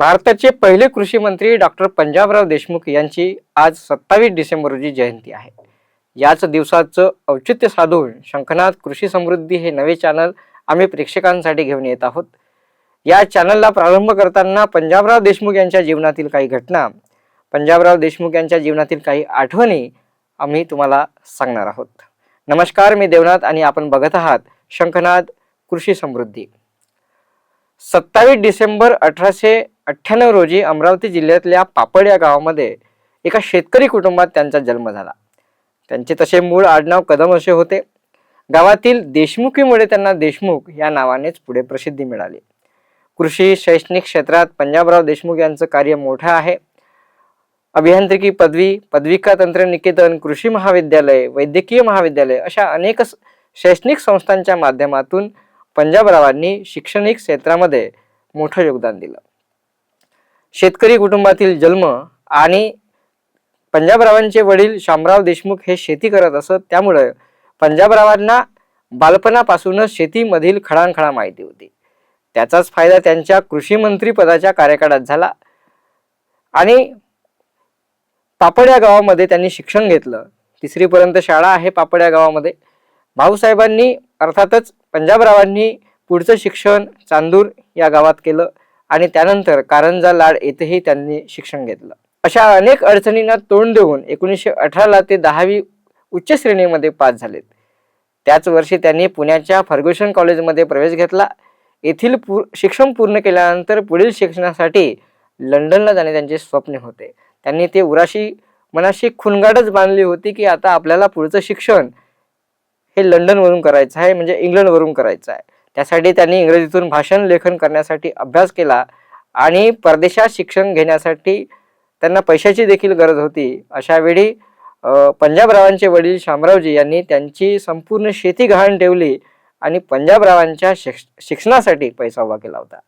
भारताचे पहिले कृषी मंत्री डॉक्टर पंजाबराव देशमुख यांची आज सत्तावीस डिसेंबर रोजी जयंती आहे. याच दिवसाचं औचित्य साधून शंखनाथ कृषी समृद्धी हे नवे चॅनल आम्ही प्रेक्षकांसाठी घेऊन येत आहोत. या चॅनलला प्रारंभ करताना पंजाबराव देशमुख यांच्या जीवनातील काही घटना पंजाबराव देशमुख यांच्या जीवनातील काही आठवणी आम्ही तुम्हाला सांगणार आहोत. नमस्कार मी देवनाथ आणि आपण बघत आहात शंखनाथ कृषी समृद्धी. सत्तावीस डिसेंबर अठराशे अठ्ठ्याण्णव रोजी अमरावती जिल्ह्यातल्या पापड या गावामध्ये एका शेतकरी कुटुंबात त्यांचा जन्म झाला. त्यांचे तसे मूळ आडनाव कदम असे होते. गावातील देशमुखीमुळे त्यांना देशमुख या नावानेच पुढे प्रसिद्धी मिळाली. कृषी शैक्षणिक क्षेत्रात पंजाबराव देशमुख यांचं कार्य मोठं आहे. अभियांत्रिकी पदवी पदविका तंत्रनिकेतन कृषी महाविद्यालय वैद्यकीय महाविद्यालय अशा अनेक शैक्षणिक संस्थांच्या माध्यमातून पंजाबरावांनी शैक्षणिक क्षेत्रामध्ये मोठं योगदान दिलं. शेतकरी कुटुंबातील जन्म आणि पंजाबरावांचे वडील शामराव देशमुख हे शेती करत असत. त्यामुळे पंजाबरावांना बालपणापासूनच शेतीमधील खडानखडा माहिती होती. त्याचाच फायदा त्यांच्या कृषीमंत्री पदाच्या कार्यकाळात झाला आणि पापड या गावामध्ये त्यांनी शिक्षण घेतलं. तिसरीपर्यंत शाळा आहे पापड या गावामध्ये. भाऊसाहेबांनी अर्थातच पंजाबरावांनी पुढचं शिक्षण चांदूर या गावात केलं. आणि त्यानंतर कारंजा लाड येथेही त्यांनी शिक्षण घेतलं. अशा अनेक अडचणींना तोंड देऊन एकोणीसशे अठराला ते दहावी उच्च श्रेणीमध्ये पास झालेत. त्याच वर्षी त्यांनी पुण्याच्या फर्ग्युसन कॉलेजमध्ये प्रवेश घेतला. येथील पूर शिक्षण पूर्ण केल्यानंतर पुढील शिक्षणासाठी लंडनला जाणे त्यांचे स्वप्न होते. त्यांनी ते उराशी मनाशी खुणगाडच बांधली होती की आता आपल्याला पुढचं शिक्षण हे लंडनवरून करायचं आहे म्हणजे इंग्लंडवरून करायचं आहे. त्यासाठी त्यांनी इंग्रजीतून भाषण लेखन करण्यासाठी अभ्यास केला आणि परदेशात शिक्षण घेण्यासाठी त्यांना पैशाची देखील गरज होती. अशावेळी पंजाबरावांचे वडील शामरावजी यांनी त्यांची संपूर्ण शेती गहाण ठेवली आणि पंजाबरावांच्या शिक्ष शिक्षणासाठी पैसा उभा केला होता.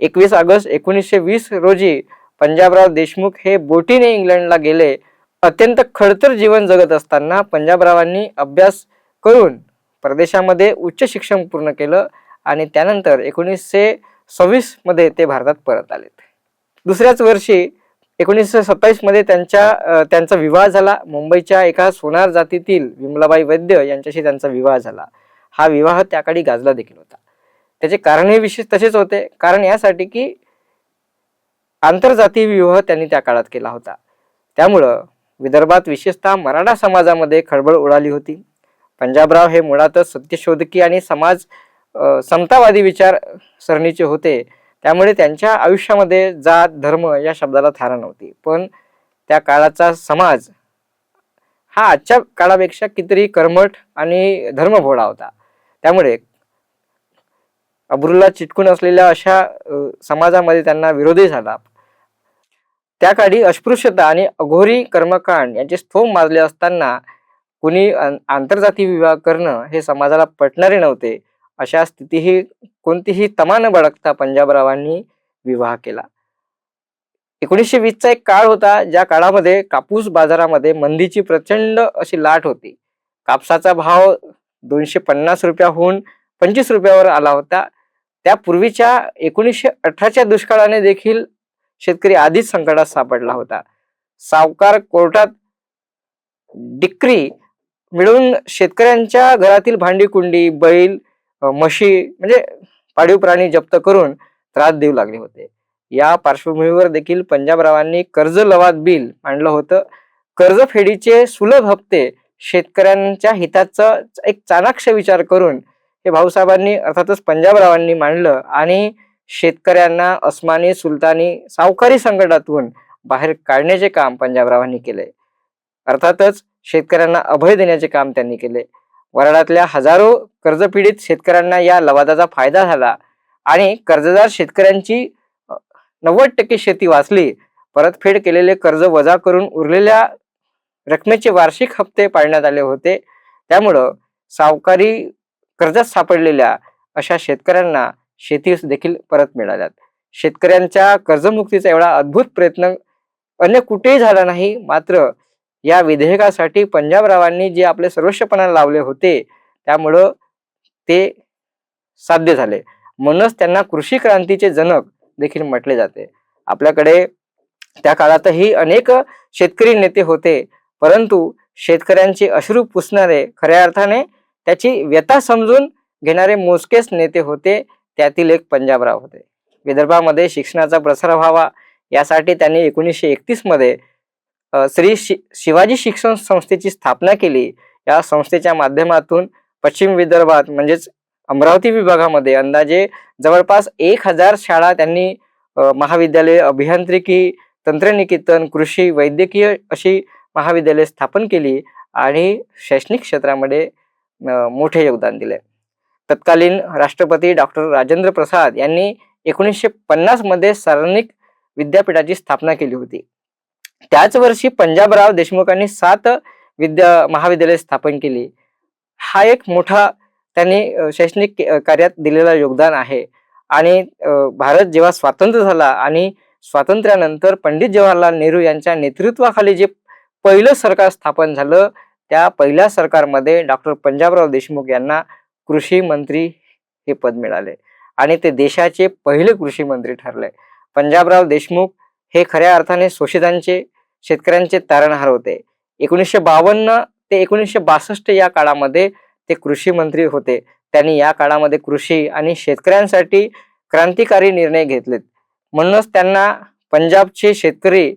एकवीस ऑगस्ट एकोणीसशे वीस रोजी पंजाबराव देशमुख हे बोटीने इंग्लंडला गेले. अत्यंत खडतर जीवन जगत असताना पंजाबरावांनी अभ्यास करून परदेशामध्ये उच्च शिक्षण पूर्ण केलं आणि त्यानंतर एकोणीसशे सव्वीसमध्ये ते भारतात परत आलेत दुसऱ्याच वर्षी एकोणीसशे सत्तावीसमध्ये त्यांच्या त्यांचा विवाह झाला. मुंबईच्या एका सोनार जातीतील विमलाबाई वैद्य यांच्याशी त्यांचा विवाह झाला. हा विवाह त्या काळी गाजला देखील होता. त्याचे कारणही विशेष तसेच होते. कारण यासाठी की आंतरजातीय विवाह त्यांनी त्या काळात केला होता. त्यामुळं विदर्भात विशेषतः मराठा समाजामध्ये खळबळ उडाली होती. पंजाबराव हे मुळातच सत्यशोधकी आणि समाज समतावादी विचार सरणीचे होते. त्यामुळे त्यांच्या आयुष्यामध्ये जात धर्म या शब्दाला थारा नव्हती. पण त्या काळाचा समाज हा आजच्या काळापेक्षा कितीतरी कर्मठ आणि धर्मभोळा होता. त्यामुळे अब्रुला चिटकून असलेल्या अशा समाजामध्ये त्यांना विरोधी झाला. त्या काळी अस्पृश्यता आणि अघोरी कर्मकांड यांचे स्तोम माजले असताना कुणी आं- आंतरजातीय विवाह करणं हे समाजाला पटणारे नव्हते. अशा स्थितीही कोणतीही तमा न बाळगता पंजाबरावांनी विवाह केला. एकोणीसशे वीसचा एक काळ होता ज्या काळामध्ये कापूस बाजारामध्ये मंदीची प्रचंड अशी लाट होती. कापसाचा भाव दोनशे पन्नास रुपयाहून पंचवीस रुपयावर आला होता. त्यापूर्वीच्या एकोणीसशे अठराच्या दुष्काळाने देखील शेतकरी आधीच संकटात सापडला होता. सावकार कोर्टात डिक्री मिळून शेतकऱ्यांच्या घरातील भांडी कुंडी बैल म्हशी म्हणजे पाळीव प्राणी जप्त करून त्रास देऊ लागले होते. या पार्श्वभूमीवर देखील पंजाबरावांनी कर्ज लवाद बिल मांडलं होतं. कर्जफेडीचे सुलभ हप्ते शेतकऱ्यांच्या हिताचा एक चाणाक्ष विचार करून हे भाऊसाहेबांनी अर्थातच पंजाबरावांनी मांडलं आणि शेतकऱ्यांना अस्मानी सुलतानी सावकारी संकटातून बाहेर काढण्याचे काम पंजाबरावांनी केले. अर्थातच शेतकऱ्यांना अभय देण्याचे काम त्यांनी केले. वराडातल्या हजारो कर्जपीडित शेतकऱ्यांना या लवादाचा फायदा झाला आणि कर्जदार शेतकऱ्यांची नव्वद टक्के शेती वाचली. परतफेड केलेले कर्ज वजा करून उरलेल्या रकमेचे वार्षिक हप्ते पाळण्यात आले होते. त्यामुळं सावकारी कर्जात सापडलेल्या अशा शेतकऱ्यांना शेती देखील परत मिळाल्यात. शेतकऱ्यांच्या कर्जमुक्तीचा एवढा अद्भुत प्रयत्न अन्य कुठेही झाला नाही मात्र या विधेयकासाठी पंजाबरावांनी जे आपले सर्वस्वपणा लावले होते त्यामुळं ते साध्य झाले. म्हणूनच त्यांना कृषी क्रांतीचे जनक देखील म्हटले जाते. आपल्याकडे त्या काळातही अनेक शेतकरी नेते होते परंतु शेतकऱ्यांचे अश्रू पुसणारे खऱ्या अर्थाने त्याची व्यथा समजून घेणारे मोजकेच नेते होते त्यातील एक पंजाबराव होते. विदर्भामध्ये शिक्षणाचा प्रसार व्हावा यासाठी त्यांनी एकोणीसशे एकतीसमध्ये श्री शि शिवाजी शिक्षण संस्थेची स्थापना केली. या संस्थेच्या माध्यमातून पश्चिम विदर्भात म्हणजेच अमरावती विभागामध्ये अंदाजे जवळपास एक हजार शाळा त्यांनी महाविद्यालय अभियांत्रिकी तंत्रनिकेतन कृषी वैद्यकीय अशी महाविद्यालय स्थापन केली आणि शैक्षणिक क्षेत्रामध्ये मोठे योगदान दिले. तत्कालीन राष्ट्रपती डॉक्टर राजेंद्र प्रसाद यांनी एकोणीसशे पन्नासमध्ये सार्वजनिक विद्यापीठाची स्थापना केली होती. त्याच वर्षी पंजाबराव देशमुखांनी सात विद्या महाविद्यालय स्थापन केली. हा एक मोठा त्यांनी शैक्षणिक कार्यात दिलेला योगदान आहे. आणि भारत जेव्हा स्वातंत्र्य झाला आणि स्वातंत्र्यानंतर पंडित जवाहरलाल नेहरू यांच्या नेतृत्वाखाली जे पहिलं सरकार स्थापन झालं त्या पहिल्या सरकारमध्ये डॉक्टर पंजाबराव देशमुख यांना कृषी मंत्री हे पद मिळाले. आणि ते देशाचे पहिले कृषी मंत्री ठरले. पंजाबराव देशमुख हे खऱ्या अर्थाने शोषितांचे शेतकऱ्यांचे तारणहार होते एकोणीसशे बावन्न ते एकोणीसशे बासष्ट या काळामध्ये ते कृषी मंत्री होते. त्यांनी या काळामध्ये कृषी आणि शेतकऱ्यांसाठी क्रांतिकारी निर्णय घेतलेत. म्हणूनच त्यांना पंजाबचे शेतकरी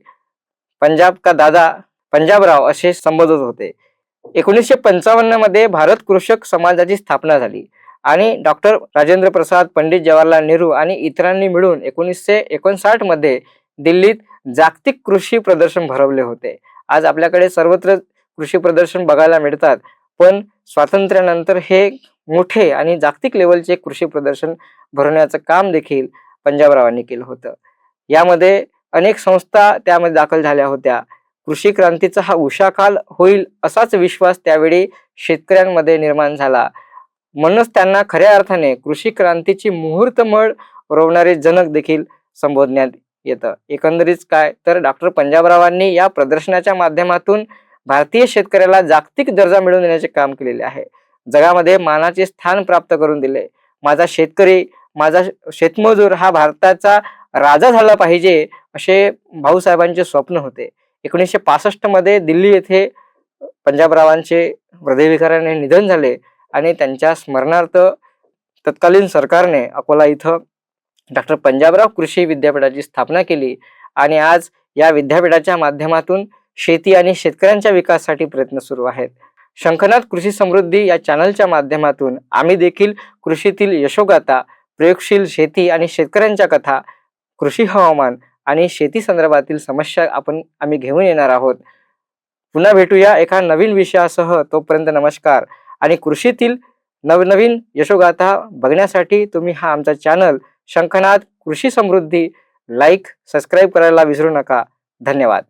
पंजाब का दादा पंजाबराव असे संबोधत होते. एकोणीसशे पंचावन्नमध्ये भारत कृषक समाजाची स्थापना झाली आणि डॉक्टर राजेंद्र प्रसाद पंडित जवाहरलाल नेहरू आणि इतरांनी मिळून एकोणीसशे एकोणसाठमध्ये दिल्लीत जागतिक कृषी प्रदर्शन भरवले होते. आज आपल्याकडे सर्वत्र कृषी प्रदर्शन बघायला मिळतात. पण स्वातंत्र्यानंतर हे मोठे आणि जागतिक लेवलचे कृषी प्रदर्शन भरवण्याचं काम देखील पंजाबरावांनी केलं होतं. यामध्ये अनेक संस्था त्यामध्ये दाखल झाल्या होत्या. कृषी क्रांतीचा हा उषाकाल होईल असाच विश्वास त्यावेळी शेतकऱ्यांमध्ये निर्माण झाला. म्हणूनच त्यांना खऱ्या अर्थाने कृषी क्रांतीची मुहूर्तमळ रोवणारे जनक देखील संबोधण्यात येतं. एकंदरीत काय? तर डॉक्टर पंजाबरावांनी या प्रदर्शनाच्या माध्यमातून भारतीय शेतकऱ्याला जागतिक दर्जा मिळवून देण्याचे काम केलेले आहे. जगामध्ये मानाचे स्थान प्राप्त करून दिले. माझा शेतकरी माझा शेतमजूर हा भारताचा राजा झाला पाहिजे असे भाऊसाहेबांचे स्वप्न होते. एकोणीसशे पासष्टमध्ये दिल्ली येथे पंजाबरावांचे हृदयविकाराने निधन झाले आणि त्यांच्या स्मरणार्थ तत्कालीन सरकारने अकोला इथं डॉक्टर पंजाबराव कृषी विद्यापीठाची स्थापना केली आणि आज या विद्यापीठाच्या माध्यमातून शेती आणि शेतकऱ्यांच्या विकासासाठी प्रयत्न सुरू आहेत. शंखनाथ कृषी समृद्धी या चॅनलच्या माध्यमातून आम्ही देखील कृषीतील यशोगाथा प्रयोगशील शेती आणि शेतकऱ्यांच्या कथा कृषी हवामान आणि शेती संदर्भातील समस्या आपण आम्ही घेऊन येणार आहोत. पुन्हा भेटूया एका नवीन विषयासह. तोपर्यंत नमस्कार आणि कृषीतील नवनवीन यशोगाथा बघण्यासाठी तुम्ही हा आमचा चॅनल शंखनाथ कृषी समृद्धी. लाईक सबस्क्राईब करायला विसरू नका. धन्यवाद.